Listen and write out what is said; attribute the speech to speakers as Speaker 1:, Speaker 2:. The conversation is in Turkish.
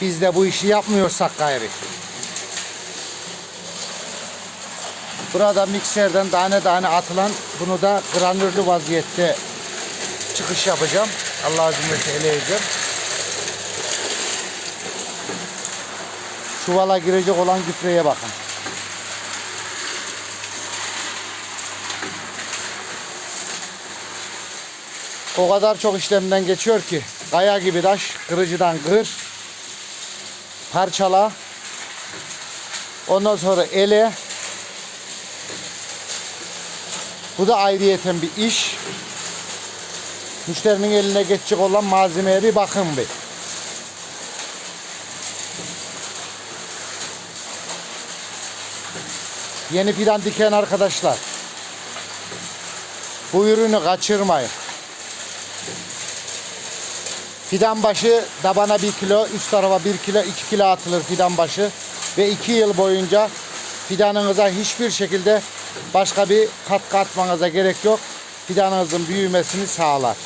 Speaker 1: Biz de bu işi yapmıyorsak gayrı. Burada mikserden tane tane atılan bunu da granürlü vaziyette çıkış yapacağım. Allah verirse eleyeceğim. Çuvala girecek olan gübreye bakın. O kadar çok işlemden geçiyor ki kaya gibi taş kırıcıdan kır parçala. Ondan sonra ele. Bu da ayrıyeten bir iş. Müşterinin eline geçecek olan malzemeye bir bakın bir. Yeni fidan diken arkadaşlar. Bu ürünü kaçırmayın Fidan başı dabana 1 kilo, üst tarafa 1 kilo, 2 kilo atılır fidan başı. Ve 2 yıl boyunca fidanınıza hiçbir şekilde başka bir katkı atmanıza gerek yok. Fidanınızın büyümesini sağlar.